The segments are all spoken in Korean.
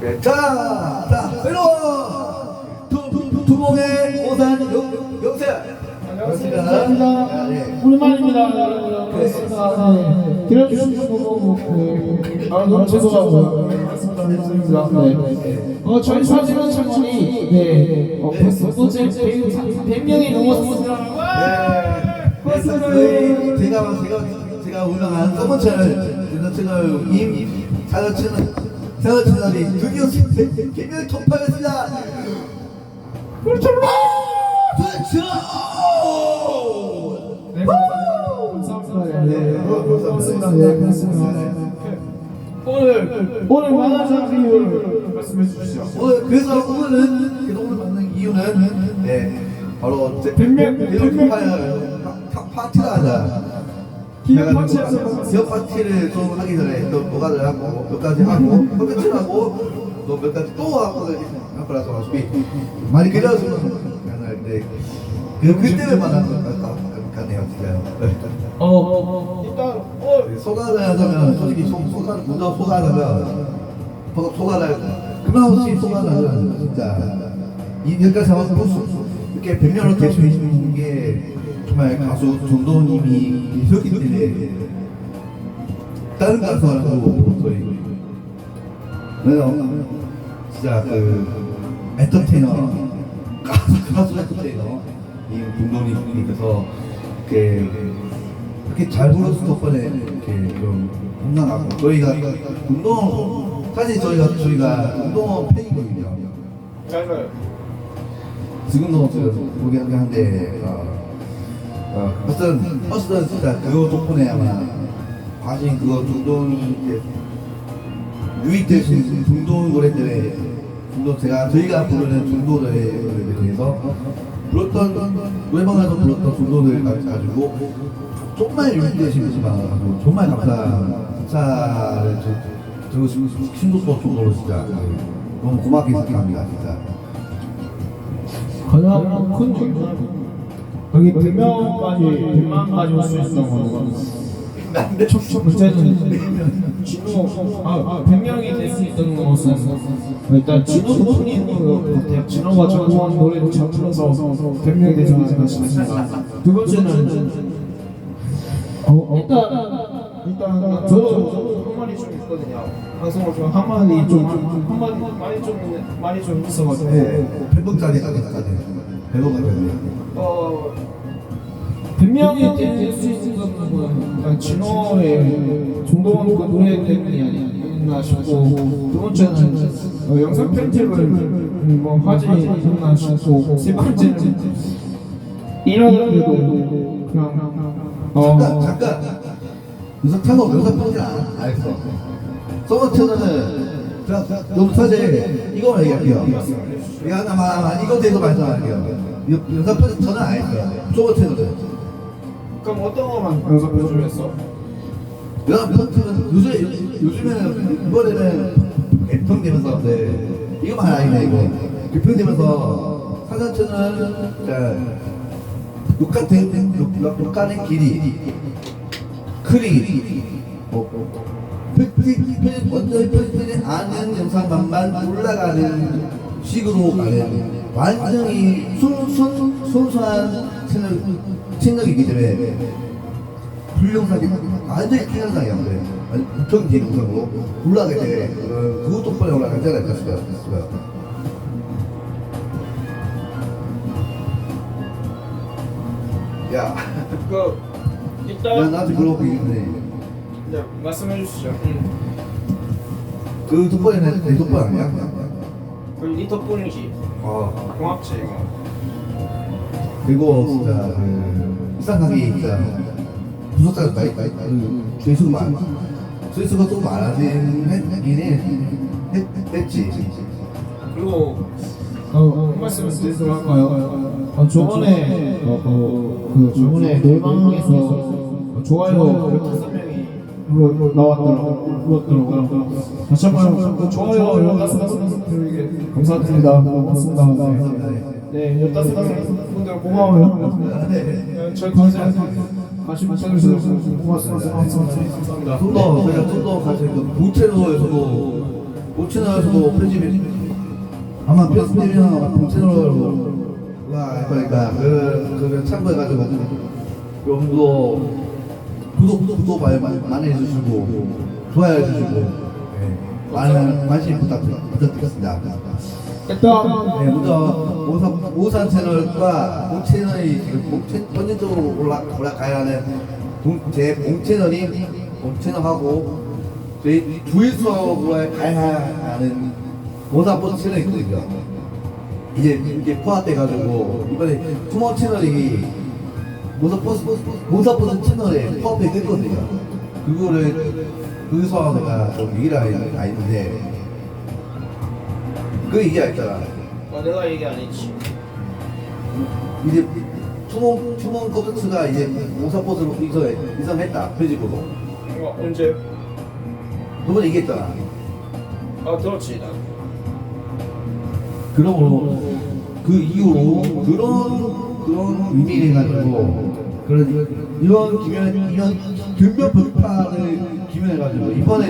네, 자, 자, 두- 두- 두목의 오산 영- 영세. 반갑습니다. 감사합니다. 네. 오랜만입니다. 반갑습니다. 네. 기다려주셔서 너무 네. 아, 너무 죄송하고요. 네. 감사합니다. 네. 어, 저희 사진은 창원이 네. 어, 벌써 두 번째 100명이 넘었습니다. 네. 제가 제가 제가 올라간 서번 채널 임 사연 채널 사연 채널이 드디어 개별 통과했습니다. 그렇죠. 그렇죠. 네, 감사합니다. 네. 네. 오늘 오늘 만나서 이유를 말씀해 주시죠. 오늘 그래서 오늘은 오늘 만난 이유는 네 바로 제- 백명- 백명- 파티를 하자. 기업 파티에서 기업 파티를 좀 하기 전에 또 뭐가를 하고 몇 가지 하고 콘텐츠를 하고 또 몇 가지 또 하고 할 거라서 어차피 많이 기다려주면 네. 그 그때를 만난 것 같네요 진짜요. 어, 일단 어, 소가를 하자면 솔직히 소, 소가를 먼저 소가하면 소가를 그만없이 소가는 진짜 이 여기까지 볼수 이렇게 백년을 대표해 주는 게 정말 가수 정도님이 계셨기 때문에 다른 가수하고 저희 그래서 진짜 그 엔터테이너 가수 가수 엔터테이너 이 정도님께서 이렇게 이렇게 잘 불러서 덕분에 이렇게 좀 건강하고 저희가 운동 사실 저희가 저희가 운동원 팬이거든요. 맞아요. 지금도 지금 보긴 한데 어, 어, 어떤 어떤 진짜 그거 덕분에 아마 과신 그거 중동이 이제 유입되신 중동 노래들의 중동 제가 저희가 부르는 중도 노래들에 대해서 불렀던 노래방에서 불렀던 중도들 가지고 정말 유입되신 분만 정말 감사한 감사를 싶은 신도서 쪽으로 진짜 너무 고맙게 생각합니다 진짜. 가장 큰 여기 100명까지 100만까지 올 수 있었던 거는 첫, 첫 번째는 진호 아 100명이 될 수 있던 것은 일단 진호 덕분인 것 같아요 진호가 전공한 노래를 잘 불러서 100명이 되지 않았나 싶습니다 두 번째는 어, 일단 일단 저도 한 말이 좀 있거든요 방송을 좀 한 마디 좀 한 마디 많이 좀 있는- 많이 좀 있어가지고 네, 100번짜리 가격까 지 100번까지 어, 분명히 될 수 있는 건 일단 진호의 정동원 그 노래 때문이 아니었나 싶고 두 번째는 어, 영상 편집을 뭐 하지 않나 싶고 세 번째는 이런 그냥 어. 잠깐 잠깐. 유석 채널 영상 편지 안, 안 했어 서버 채널은 자 사실 이거만 얘기할게요. 이거 하나만 이거 대해서 말씀할게요. 편지 저는 안 했어요. 서버 채널은 그럼 어떤 거만 영상 편집을 했어? 편지는 요즘 요즘에는 이번에는 개통되면서 네. 이거만 아니네 이거. 개통되면서 사전 채널은 자 녹화된 녹- 녹화된 길이 크리 어, 편집 먼저 편집되지 않은 영상만만 올라가는 식으로 가는 완전히 순순 순수한 채널 채널이기 때문에 불영상이 완전히 큰 영상이야 근데 엄청 긴 영상으로 올라가게 돼 어, 그것 덕분에 올라가지 않을까 싶어요. 야, 그야 일단 나한테 그러고 있는데 네, 말씀해 주시죠. 그 덕분에는 내 덕분 아니야? 그네 덕분이지. 어. 고맙지 이거. 그리고 진짜 그 이상하게 진짜 부석자가 많이 많이 그 많아 죄수가 좀 많아진 했긴 해 했, 했지 그리고 어, 한 말씀 드리도록 할까요? 어, 저번에 어, 어, 그 저번에 어, 좋아요 15명이 나왔더라고요. 나왔더라고요. 다시 한번 그 좋아요 15분들에게 감사드립니다. 고맙습니다. 네, 네 15분들 고마워요. 네, 저희 관심 관심 가져주셔서 고맙습니다. 감사합니다. 좀더 저희가 좀더 사실 그 본체로에서도 5채널에서도 편집이 아마 동채널로 와 그러니까 그 그걸 참고해가지고 좀더 구독 구독 많이 많이 많이 해주시고 좋아요 해주시고 네, 많은 관심 부탁 부탁드리겠습니다. 일단 네, 먼저 오산, 오산 채널과 본 채널이 지금 본 채- 본격적으로 올라, 올라가야 하는 본- 제본 채널이 본 채널하고 저희 주일수하고 가야 하는 오산 본 채널이 있거든요. 이제 이게 포함돼가지고 이번에 투모 채널이 모사버스 모사버스 채널에 포함이 됐거든요. 그거를 내가 좀하 있는데 그 얘기 했잖아. 어, 내가 얘기 안 했지. 이제 투몬 투몬 콘텐츠가 이제 모사버스로 이서 이상했다 편집으로 어, 언제? 저번에 얘기했잖아. 아 들었지 나. 그러므로 그 이후로 그런 그런 의미를 가지고 그런 이런 기면 이런 균변 불판을 기면해가지고 이번에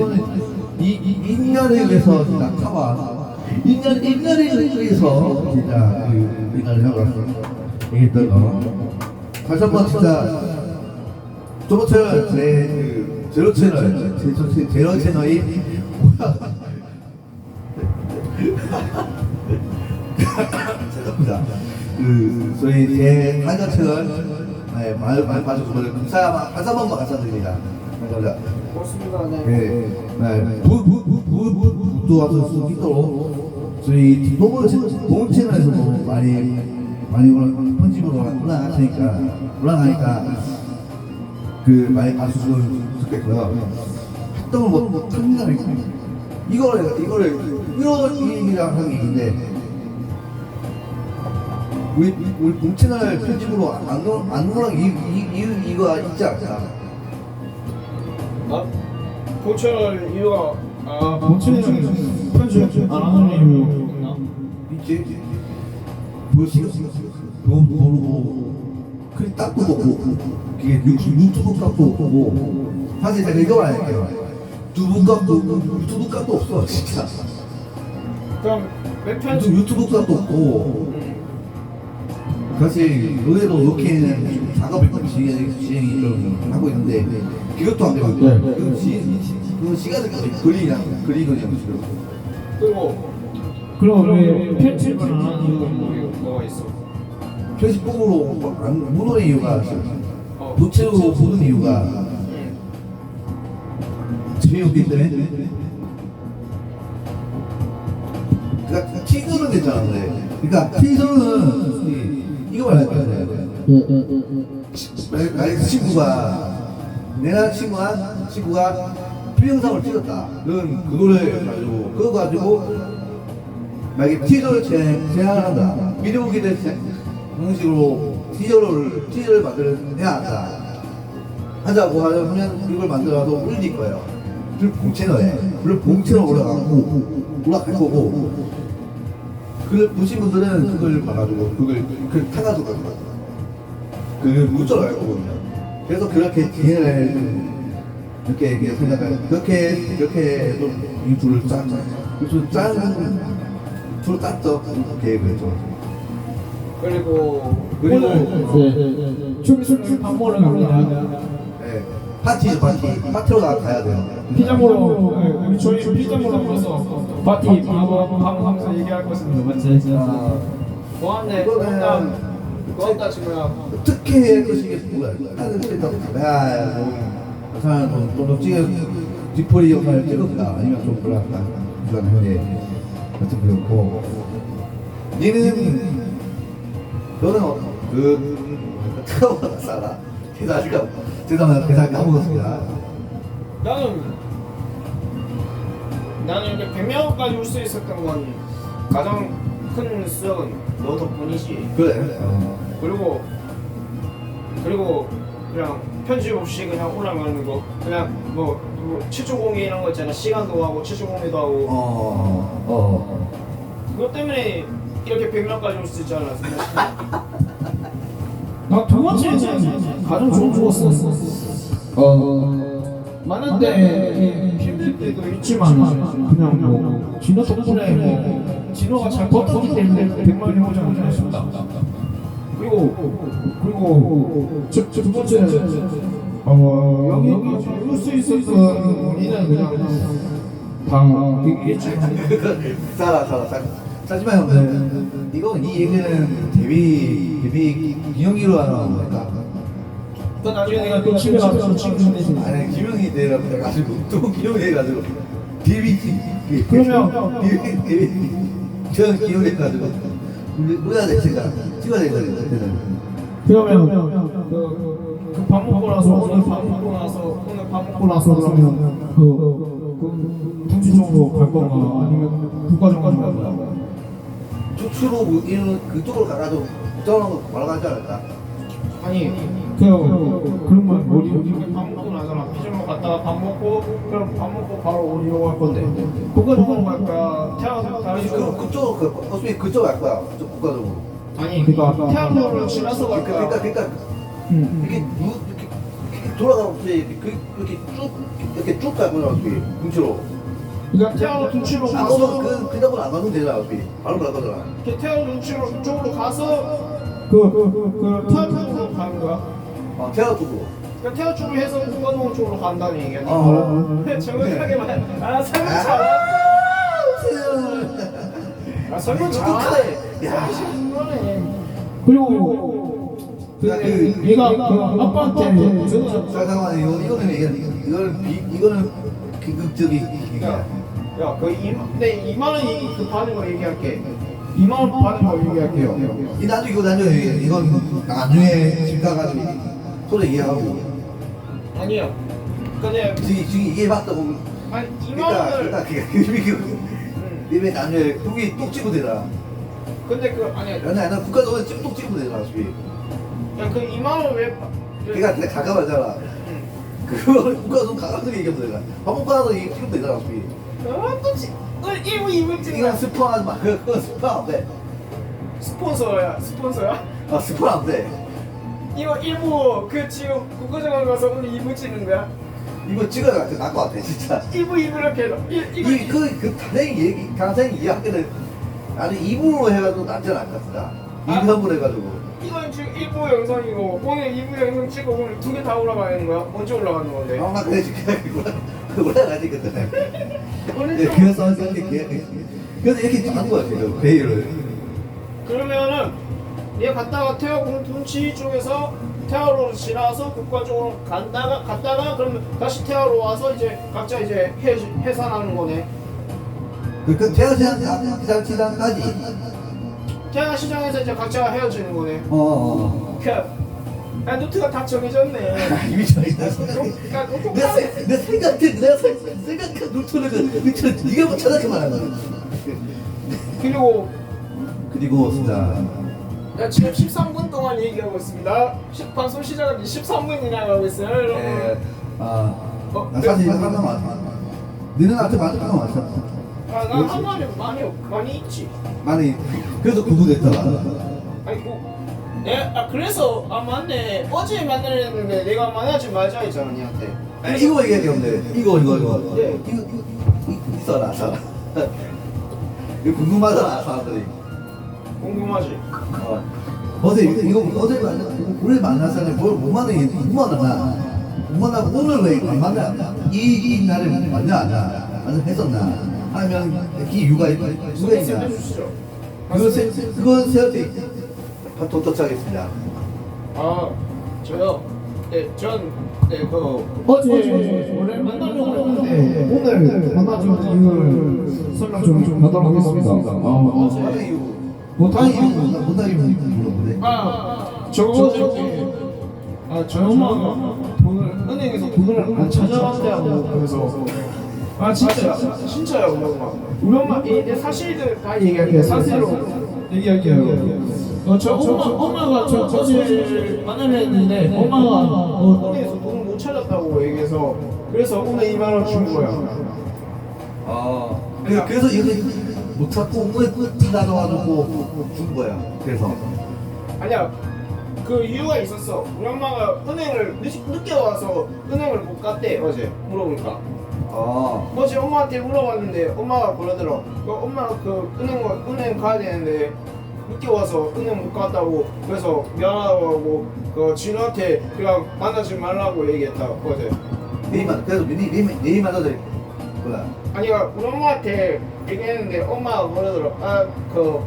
이, 이 인간에 의해서 진짜 타와 인간 인간에 의해서 진짜 그 인간을 하고 얘기했던 거. 다시 한번 진짜 저번 채널 제그 제로 채널 제, 제, 제로 채널이 뭐야? 죄송합니다. 그 저희 제 한가 채널 네, 많이 많이 봐주셔서 감사 다시 한번 감사드립니다. 감사합니다. 고맙습니다. 네. 네, 네, 부 부 부 부부도 와서 수 있도록 저희 동물 동물 채널에서도 많이 많이 올라 편집으로 올라가니까 올라가니까 그 많이 봐주시면 좋겠고요. 활동을 못 못한다 이거를 이거를 이런 얘기랑 하는 게 있는데 우리 우리 동채널 편집으로 안 놀- 안 놀라 이, 이, 이 이거 있지 않나? 아 고철 이유가 아 고철은 편집 안 하는 이유 있나? 있지. 그 시간 그거 모르고 그 딱도 먹고 그게 유- 유튜브 값도 없고 사실 제가 이거 말할게요. 유튜브 값도 유튜브 값도 없어 진짜. 그럼 웹 유튜브, 값도 없고 음. 사실 의외로 이렇게는 작업을 진행, 진행이 좀 하고 있는데 그것도 안 되고 네. 그, 시, 그 시간을 걸리냐 걸리거든요. 그리고 그럼 왜 편집을 안 하는? 뭐가 있어? 편집법으로 안- 못 오는 이유가 어. 부채로 보는 이유가 음. 재미없기 때문에 그러니까 티저는 괜찮은데 그러니까 티저는 이- 이거 말할 거야 만약 친구가 내가 친구가 친구가 필영상을 찍었다. 그럼 그거를 가지고. 그거 가지고 만약에 티저를 제, 제안을 한다. 비디오 기대 형식으로 티저를 티저를 만들어야 한다. 하자고 하면 이걸 만들어서 올릴 거예요. 그리고 봉채널에. 그리고 봉채널 올라가고 올라갈 거고 그걸 보신 분들은 그걸 봐가지고 그걸 그 타가지고. 그걸 문자로 갈 거거든요. 그래서 그렇게 진행을 이렇게 이렇게 생각을 그렇게 이렇게 좀이 둘을 짠. 둘을 짰죠. 그 계획을 했죠. 그리고 그리고 오늘 춤춤밥 먹으러 갑니다. 네. 파티죠 파티 파티로 나 가야 돼요. 피자 먹으러 네, 우리 저희 피자 먹으러 가서 파티 밥하면서 얘기할 것입니다. 맞지? 아, 고맙네. 고맙다. 고맙다 친구야. 어떻게 그시겠구나. 나는 그래도 야, 뭐, 사람 좀더 찍어 뒷풀이 영상을 찍었다. 아니면 좀 몰랐다. 그런 형에 어떻게 그렇고. 니는 너는 어, 그 뜨거운 살아. 대사가 죄송합니다. 대사 까먹었습니다. 나는 나는 이렇게 100명까지 올 수 있었던 건 가장 큰 수역은 너 덕분이지. 그래. 어. 그리고 그리고 그냥 편집 없이 그냥 올라가는 거 그냥 뭐, 뭐 최초 공개 이런 거 있잖아 시간도 하고 최초 공개도 하고 어. 어. 그것 때문에 이렇게 100명까지 올 수 있지 않았어? 나두 번째는 가장 좋은 좋았어. 어 많은데 때도 있지만 그냥 뭐 진호 덕분에 뭐 진호가 잘 버텼기 때문에 100만 원 오지 않나 싶다. 그리고 그리고 두 번째는 어 여기 여기 올수 있었던 우리는 그냥 다 얘기했지만 살아 살아 살아 하지만 형들 이거 이 얘기는 데뷔 데뷔 기념기로 하는 거니까 그 나중에 내가 또 집에 가서 친구 내지 아니 기명이 돼가지고 또 기명이 돼가지고 데뷔 그러면- 데뷔 데뷔 저는 돼가지고 뭐야 돼 제가 찍어야 그때는 그러면 그밥 먹고 나서 오늘 밥 먹고 나서 오늘 밥 먹고 나서 그러면 그, 그 둥지 쪽으로 갈 건가 아니면 국가정가로 갈거 야? 주로 뭐 이런 그쪽으로 가가지고 저런 거 말아가지 않을까 아니 그 그런 건 어디 어디 밥 먹고 나잖아. 피자먹 갔다가 밥 먹고 그럼 밥 먹고 바로 어디로 갈 건데? 국가정가로 갈 거야 태어나서 다른 그 식으로 그쪽 그 어차피 그쪽 갈 거야. 그쪽 국가적으로. 아니 그러니까 태안로를 지나서 갈 그러니까 거야 그러니까 그러니까 응. 이렇게 누 이렇게, 이렇게 돌아가면 이렇게 그 이렇게 쭉 이렇게 쭉 가고 나서 눈치로 그러니까 둥치로 안 가서 가면 그 그다음은 안 가면 되잖아 어차피 바로 가거잖아 이렇게 태안 둥치로 쪽으로 가서 그그그 태안 쪽으로 가는 거야 어 태아 쪽으로 그러니까 태아 쪽으로 해서 국가동원 쪽으로 간다는 얘기야. 어, 어, 어, 정확하게 말. 아 설명 아, 잘. 아, 아 설명 똑똑해. 야. 그리고 그, 야, 그- 얘가 그 아빠한테 잠깐만 이거 이거는 얘기 이거는 비 이거는 비극적인 얘기야 야그 근데 2만 원 이 그 받은 거 얘기할게. 2만 원 받은 거 얘기할게요. 이 나중에 이거 나중에 얘기해. 이건 나중에 집 가가지고 소리 얘기하고 아니야. 근데 지금 지금 얘기해봤다고 아니 2만 그러니까 원을. 그러니까 그게 응. 이게 나중에 여기 뚝 찍고 되라 근데 그 아니야. 연애 나 국가적으로 뚝 찍고 되라 어차피 야그 2만 원 왜? 걔가 내가 가까워잖아 응. 그걸 국가적으로 가까워서 얘기하면 되라 밥 먹고 나서 얘기 찍으면 되잖아 어차피. 아, 또 지- 오늘 1부 2부 이건 찍는 스포 하지 마. 그건 스포 안돼. 스폰서야 스폰서야? 아 스포 안돼. 이거 1부 그 지금 국가정원 가서 오늘 2부 찍는 거야? 이거 찍어야 돼 나을 것 같아 진짜. 1부 2부 이렇게 해서. 이, 이거 이그그 강생 얘기 강생 이야기는 나는 2부로 해가지고 낫지 않을까 진짜 아. 2부 3부로 해가지고 이건 지금 1부 영상이고 오늘 2부 영상 찍고 오늘 두 개 다 올라가는 거야? 언제 올라가는 건데? 아마 그래 지금 올라가지 그때 오늘 예, 좀 그래서 이렇게 그래서 이렇게 하는 거야 지금 회의를 그러면은 얘 갔다가 태화공 둔치 쪽에서 태화로 지나서 국가 쪽으로 간다가 갔다가 그러면 다시 태화로 와서 이제 각자 이제 해, 해산하는 거네 그 시장 시장까지 태화 시장에서 이제 각자 헤어지는 거네 어 어 그 아, 노트가 다 정해졌네 이미 정했다 그러니까 노트 내, 세- 내 생각해 내가 생- 생각한 노트를 그 노트를 네가 뭐 찾아서 말하는 거야 그리고 그리고 진짜 야, 지금 13분 동안 얘기하고 있습니다. 시- 방송 시작한 지 13분이 나 가고 있어요, 여러분. 에, 아, 어, 나 사실 이거 하나 많아 너는 나한테 많은 거 많아 아, 나 한 말이 많이 없- 많이 있지. 많이 그래서 구분됐잖아 아이고. 내, 아 그래서 아 맞네. 어제 만나려는데 내가 만나지 말자 했잖아, 니한테. 아니 이거 얘기할 게 없네 이거 이거 이거 네. 이거 이거 있어라 사람 이거 궁금하잖아 사람들이 궁금하지. 어. 어제 이거, 이거 어제 만나 오늘 만났잖아요 뭘못 만나 못 만나나 못 만나고 오늘 왜 안 만나 이이 날에 만나 안 나? 만나 했었나 아니면 그 이유가 있- 이유가 말씀해 있냐 세 그건 세어지 도착했습니다 아, 저요. 네, 전, 네, 그 어제 원래 만나려고 했는데 오늘 만나자는 이유를 설명 좀, 하겠습니다. 아, 다른 이유 다른 이유 못하는 이유 물어보네 아, 저거 저기 아, 저희 엄마가 돈을 은행에서 돈을 안 찾아왔다고 그래서 아 진짜 진짜요 우리 엄마 우리 엄마 이, 내 사실들 다 얘기할게요 사실로 얘기할게요. 어, 저 엄마 엄마가 저 어제 만나려 했는데 엄마가 어, 은행에서 돈을 못 찾았다고 얘기해서 그래서 오늘 2만 원 준 거야. 아 그, 그래서 이거 못 찾고 오늘 끝이 나가가지고 준 거야? 그래서. 아니야 그 이유가 있었어. 우리 엄마가 은행을 늦, 늦게 와서 은행을 못 갔대 어제. 물어보니까 어. 어제 엄마한테 물어봤는데 엄마가 그러더라. 그 엄마가 그 은행 가- 은행 가야 되는데 늦게 와서 은행 못 갔다고 그래서 미안하다고 그 진우한테 그냥 만나지 말라고 얘기했다 어제. 네만 그래서 네 네만 네만 더 뭐야? 아니야 우리 엄마한테 얘기했는데 엄마가 그러더라. 아그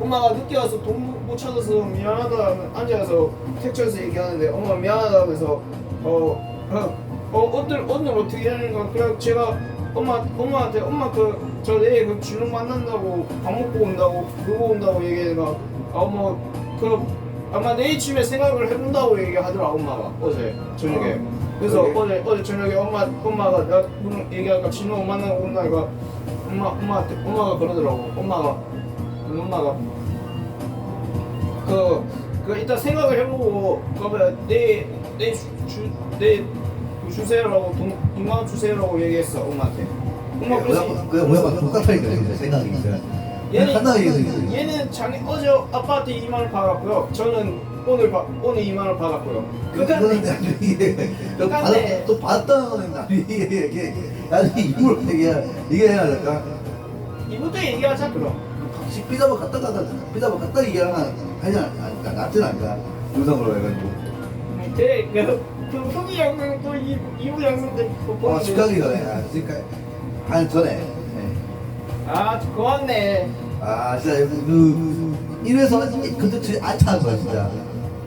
엄마가 늦게 와서 돈 못 찾아서 미안하다 앉아서 택시에서 얘기하는데 엄마 미안하다 그래서 어, 어, 어 오늘 오늘 어떻게 하는 거 그냥 제가 엄마 엄마한테 엄마 그저 내일 그 진우 만난다고 밥 먹고 온다고 그거 온다고 얘기해가 아 엄마 그 아마 내일쯤에 생각을 해본다고 얘기하더라 엄마가. 어제 저녁에. 그래서 그러게. 어제 어제 저녁에 엄마 엄마가 나 오늘 얘기하니까 진우 만나고 온다니까 엄마 엄마한테 엄마가 그러더라고. 엄마가 엄마가 그, 그 이따 생각을 해보고 그러면 내내주내 주세요라고 돈 돈만 주세요라고 얘기했어 엄마한테. 엄마 그래서 그래 뭐야 막 똑같다니까 생각이 있어. 얘는 하나 얘기 얘는 장애 어제 아빠한테 2만 원 받았고요. 저는 오늘 받 오늘 2만 원 받았고요. 그거는 그간데 나중에 또 받았다는 나중에 이게 나중에 이걸 얘기해 이게 해야 될까? 이부터 얘기하자 그럼. 혹시 피자만 갖다 갖다 피자만 갖다 얘기하나 하지 않을까? 낫진 않을까? 영상으로 해가지고. 네, 그, 그 후기 영상 또 이, 이부 영상 때 어. 직각이 전에 아, 직각 한 전에. 네. 아, 고맙네. 아 진짜 그 이래서 컨텐츠 알차는 거야 진짜.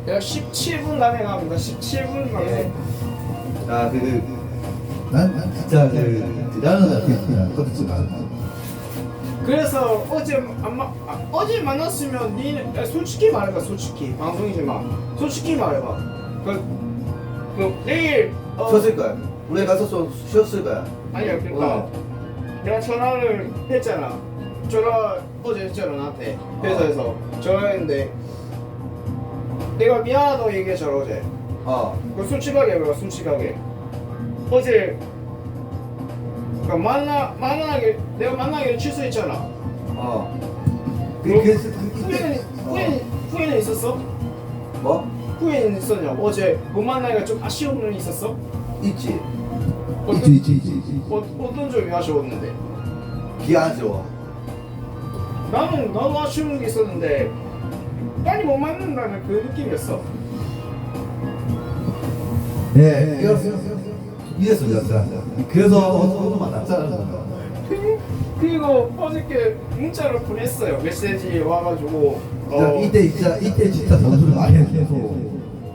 내가 17분 남에 갑니다. 17분 남에. 아, 그, 난, 난 진짜 그, 대단한 아티스트야, 컨텐츠가. 그래서 어제 안 마, 아, 어제 만났으면 니는 야, 솔직히 말해봐 솔직히 방송이지만 솔직히 말해봐 그, 그 내일 어, 쉬었을 거야. 우리 가서 좀 쉬었을 거야. 아니야 그러니까 내가 전화를 했잖아 전화 어제 했잖아 나한테 회사에서 전화했는데 내가 미안하다고 얘기했잖아 어제 어. 그 솔직하게 해봐 솔직하게 어제 그러니까 만나 만나게 내가 만나기를 취소했잖아 어. 그, 그럼 그래서, 후회는 어. 후회는 후회는 있었어? 뭐? 후회는 있었냐? 어제 못 만나니까 좀 아쉬운 점이 있었어? 있지. 있지, 있지, 있지, 있지. 어, 어떤 점이 아쉬웠는데? 줘. 나는 너무 아쉬운 게 있었는데 빨리 못 만난다는 그 느낌이었어. 예, 이거, 이랬어, 진짜. 그래서 어느 만났잖아. 그리고 어저께 문자를 보냈어요. 메시지 와가지고 진짜 어, 이때 진짜, 이때 진짜 선수를 많이 했어.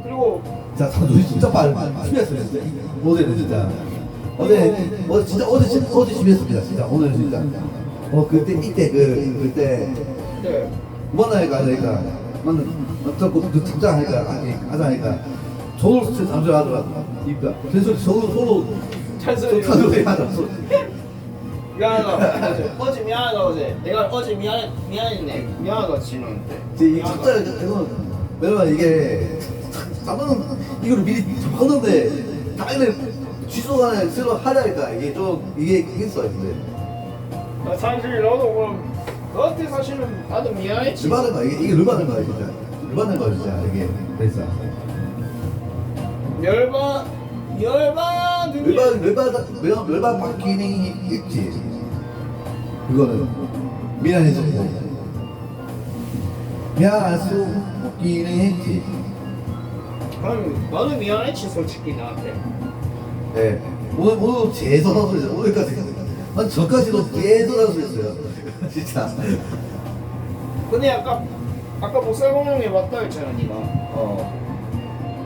그리고 진짜 선수 진짜 빨리 풀렸어요, 진짜. 어제는 진짜. 어제, 어제 진짜, 어제, 진짜, 어제 심했습니다, 진짜. 오늘 진짜. 어, 그때, 이때, 그, 그때. 네. 만나니까 하니까 만나 어쩌고 그 등장하니까 하니 하자니까 저도 스트레스 잠수 하더라고 입가 그래서 저도 서로 찬성이 하더라고 미안하다 어제 미안하다 어제 내가 어제 미안 미안했네. 미안하다 진우한테 이 진짜 이거 왜냐면 이게 나는 이걸 미리 하는데 당연히 취소가 새로 하자니까 이게 좀 이게 있어요 근데 나 사실 너도 뭐 너한테 사실은 나도 미안했지. 열받는 거야 이게 이게 열받는 거야 진짜. 열받는 거야 진짜 이게. 열받은 게 열받 열받 열받 열받 바뀌는 있지 그거는 미안해서 미안할 수 없기는 했지. 그럼 너는 미안했지 솔직히 나한테. 예 오늘 오늘 재서 나서 오늘까지 난 저까지도 나서 했어요. 진짜. 근데 아까 아까 목살 공룡에 왔다 했잖아 네가. 어.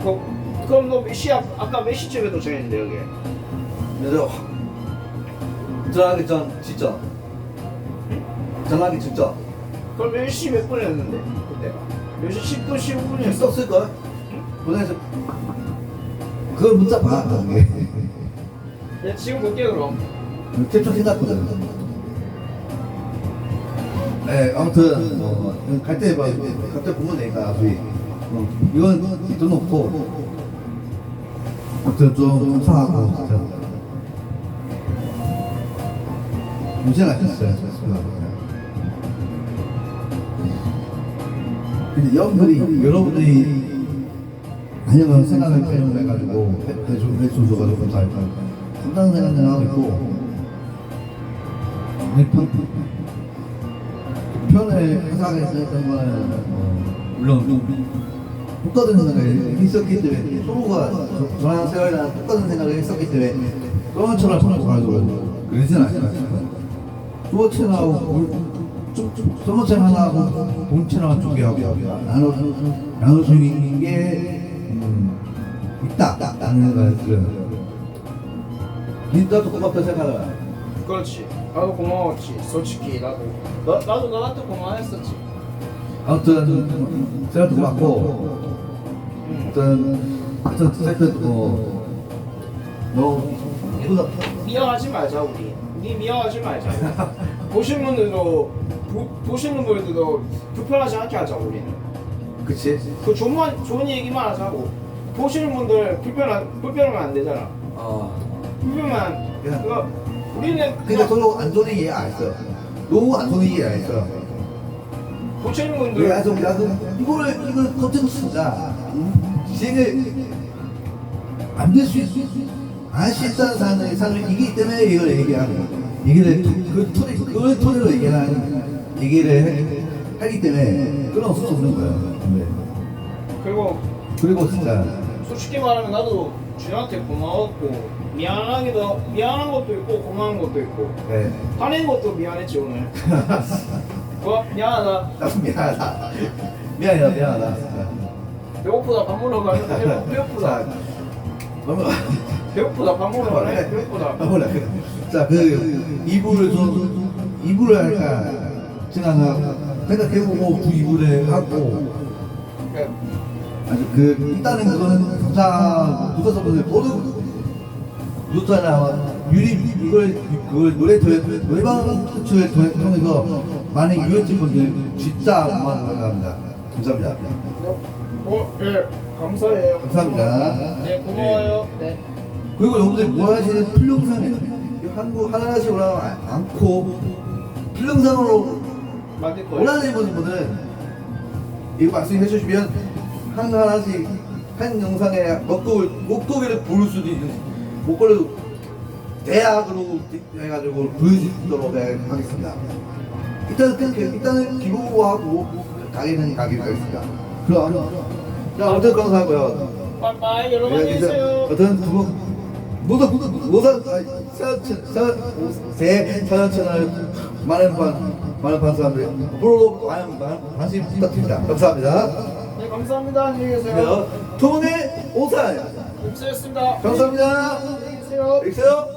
그 그럼 너 몇시 아, 아까 몇 시쯤에 도착했는데 여기? 그래서 전화하기 전 직전 전화하기 직전 그럼 몇시몇 분이었는데 그때가? 몇시 10분 15분이었어. 썼을걸? 보내서 그걸 문자 봐 그게 내가 지금 볼게 그럼. 캡처 해놨거든. 네, 아무튼 어, 갈때 봐, 갈때 보면 되니까 소위. 어, 이건 돈 없고, 아무튼 좀 감사하고 진짜. 고생하셨어요. 근데 여러분들이 여러분들이 안녕을 생각을 해가지고 해줘 해줘가지고 감사합니다. 상당한 생각을 하고 있고 네, 편, 편을 회사에 했던 거는 어, 물론 똑같은 생각을 했었기 때문에 서로가 저- 저랑 세월이랑 똑같은 생각을 했었기 때문에 또한 채널 바꾸고 가지고 그러진 않아요. 또 채널하고 채널 하나하고 본 채널 두 개하고 나눠 나눠 주는 게 음, 있다 라는 생각을 들어요. 진짜 똑같다 생각을. 그렇지. 나도 고마웠지. 솔직히 나도. 나, 나도 너한테 고마웠었지. 아무튼 제가 듣고 왔고 일단 하여튼 세트 뭐 너무 이거다 미워하지 말자 우리. 니 미워하지 말자. 보시는 분들도 보, 보시는 분들도 불편하지 않게 하자 우리는. 그치? 그 좋은 좋은 얘기만 하자고. 보시는 분들 불편하 불편하면 안 되잖아. 어 불편만. 그냥- 그거 우리는 근데 그냥 서로 안 좋은 얘기 안 했어요 너무 안 좋은 얘기 안 했어요 보시는 분들 그래서 나도 이거를 이걸 컨텐츠 쓰자 지금 안될 수 있어 알수 있다는 사람이 사람이 이기 때문에 이걸 얘기하는 거야. 얘기를 그 토대 그걸 토대로 얘기하는 얘기를 해- 하기 때문에 끊어서 없는 거예요 네. 그리고 그리고 진짜 솔직히 말하면 나도 준한테 고마웠고 미안하기도 미안한 것도 있고 고마운 것도 있고 네. 화낸 것도 미안했지 오늘. 어 미안하다. 나도 미안하다 미안하다 미안하다 진짜 배고프다 밥 먹으러 가는 배- 배고프다. 자, 너무 배고프다 밥 먹으러 가네. 배고프다. 몰라. 자, 그 이불을 좀 이불을 할까 생각하 생각해보고 그 이불을 하고 그러니까 아주 그 있다는 그거는 진짜 묻어서분들 모두 묻잖아 유리 이걸 그걸 노래 도 노래방 투를 통해서 많은 유효진 분들 진짜 고마워합니다. 감사합니다. 어, 예, 감사해요. 감사합니다. 네, 고마워요. 네. 그리고 여러분들 뭐 하시는 필름상에 한국 하나씩 올라가 않고 거예요. 원하는 분들은 이거 말씀해 주시면 한 하나씩 한 영상에 목곡을 목곡을 부를 수도 있는 목곡을 대학으로 해가지고 보여주도록 하겠습니다. 일단 일단은 기부하고 가게는 가게 가겠습니다. 그럼 자 아무튼 감사하고요. 빠이빠이 여러분 안녕히 계세요. 어떤 두분 모두 모두 모두 새 사연 채널 많은 반 많은 반 사람들 앞으로도 많은 반 관심 부탁드립니다. 감사합니다. 네, 감사합니다. 안녕히 계세요. 오살 입수했습니다. 감사합니다. 안녕히 계세요. 안녕히 계세요.